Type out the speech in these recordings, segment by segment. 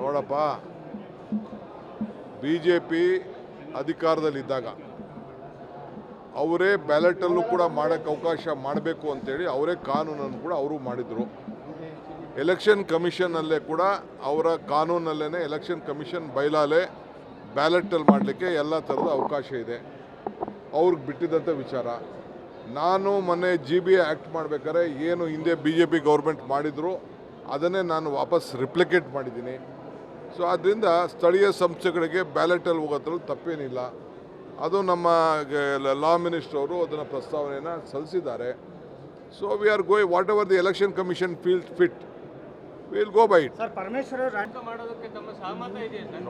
ನೋಡಪ್ಪ. B J P ಅಧಿಕಾರದಲ್ಲಿದ್ದಾಗ ಅವರೇ ಬ್ಯಾಲೆಟಲ್ಲೂ ಕೂಡ ಮಾಡೋಕ್ಕೆ ಅವಕಾಶ ಮಾಡಬೇಕು ಅಂತೇಳಿ ಅವರೇ ಕಾನೂನನ್ನು ಕೂಡ ಅವರು ಮಾಡಿದರು. ಎಲೆಕ್ಷನ್ ಕಮಿಷನಲ್ಲೇ ಕೂಡ ಅವರ ಕಾನೂನಲ್ಲೇ ಎಲೆಕ್ಷನ್ ಕಮಿಷನ್ ಬೈಲಾಲೆ ಬ್ಯಾಲೆಟಲ್ಲಿ ಮಾಡಲಿಕ್ಕೆ ಎಲ್ಲ ಥರದ ಅವಕಾಶ ಇದೆ. ಅವ್ರಿಗೆ ಬಿಟ್ಟಿದ್ದಂಥ ವಿಚಾರ. ನಾನು ಮೊನ್ನೆ ಜಿ ಬಿ ಆ್ಯಕ್ಟ್ ಮಾಡಬೇಕಾದ್ರೆ ಏನು ಹಿಂದೆ ಬಿ ಜೆ ಪಿ ಗೌರ್ಮೆಂಟ್ ಮಾಡಿದ್ರು ಅದನ್ನೇ ನಾನು ವಾಪಸ್ ರಿಪ್ಲಿಕೇಟ್ ಮಾಡಿದ್ದೀನಿ. ಸೊ ಆದ್ದರಿಂದ ಸ್ಥಳೀಯ ಸಂಸ್ಥೆಗಳಿಗೆ ಬ್ಯಾಲೆಟಲ್ಲಿ ಹೋಗೋದ್ರಲ್ಲಿ ತಪ್ಪೇನಿಲ್ಲ. ಅದು ನಮ್ಮ ಲಾ ಮಿನಿಸ್ಟರ್ ಅವರು ಅದನ್ನು ಪ್ರಸ್ತಾವನೆಯನ್ನು ಸಲ್ಲಿಸಿದ್ದಾರೆ. So we are ಗೋಯ್ whatever the election commission feel fit will go by it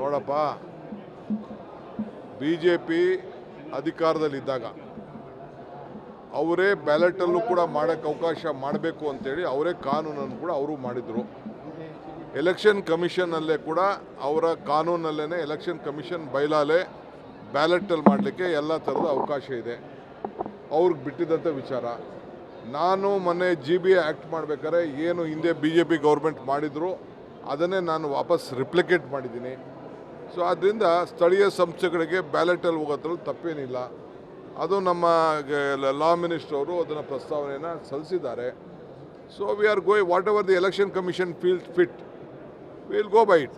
ನೋಡಪ್ಪ ಬಿ ಜೆ ಪಿ ಅಧಿಕಾರದಲ್ಲಿದ್ದಾಗ ಅವರೇ ಬ್ಯಾಲೆಟಲ್ಲೂ ಕೂಡ ಮಾಡೋಕ್ಕೆ ಅವಕಾಶ ಮಾಡಬೇಕು ಅಂತೇಳಿ ಅವರೇ ಕಾನೂನನ್ನು ಕೂಡ ಅವರು ಮಾಡಿದರು. ಎಲೆಕ್ಷನ್ ಕಮಿಷನಲ್ಲೇ ಕೂಡ ಅವರ ಕಾನೂನಲ್ಲೇ ಎಲೆಕ್ಷನ್ ಕಮಿಷನ್ ಬೈಲಾಲೆ ಬ್ಯಾಲೆಟಲ್ಲಿ ಮಾಡಲಿಕ್ಕೆ ಎಲ್ಲ ಥರದ ಅವಕಾಶ ಇದೆ. ಅವ್ರಿಗೆ ಬಿಟ್ಟಿದ್ದಂಥ ವಿಚಾರ. ನಾನು ಮೊನ್ನೆ ಜಿ ಬಿ ಆ್ಯಕ್ಟ್ ಮಾಡಬೇಕಾದ್ರೆ ಏನು ಹಿಂದೆ ಬಿ ಜೆ ಪಿ ಗೌರ್ಮೆಂಟ್ ಮಾಡಿದ್ರು, ಅದನ್ನೇ ನಾನು ವಾಪಸ್ ರಿಪ್ಲಿಕೇಟ್ ಮಾಡಿದ್ದೀನಿ. ಸೊ ಆದ್ದರಿಂದ ಸ್ಥಳೀಯ ಸಂಸ್ಥೆಗಳಿಗೆ ಬ್ಯಾಲೆಟಲ್ಲಿ ಹೋಗೋದ್ರಲ್ಲಿ ತಪ್ಪೇನಿಲ್ಲ. ಅದು ನಮ್ಮ ಲಾ ಮಿನಿಸ್ಟರ್ ಅವರು ಅದನ್ನು ಪ್ರಸ್ತಾವನೆಯನ್ನು ಸಲ್ಲಿಸಿದ್ದಾರೆ. So we are ಗೋಯ್ whatever the election commission feel fit will go by it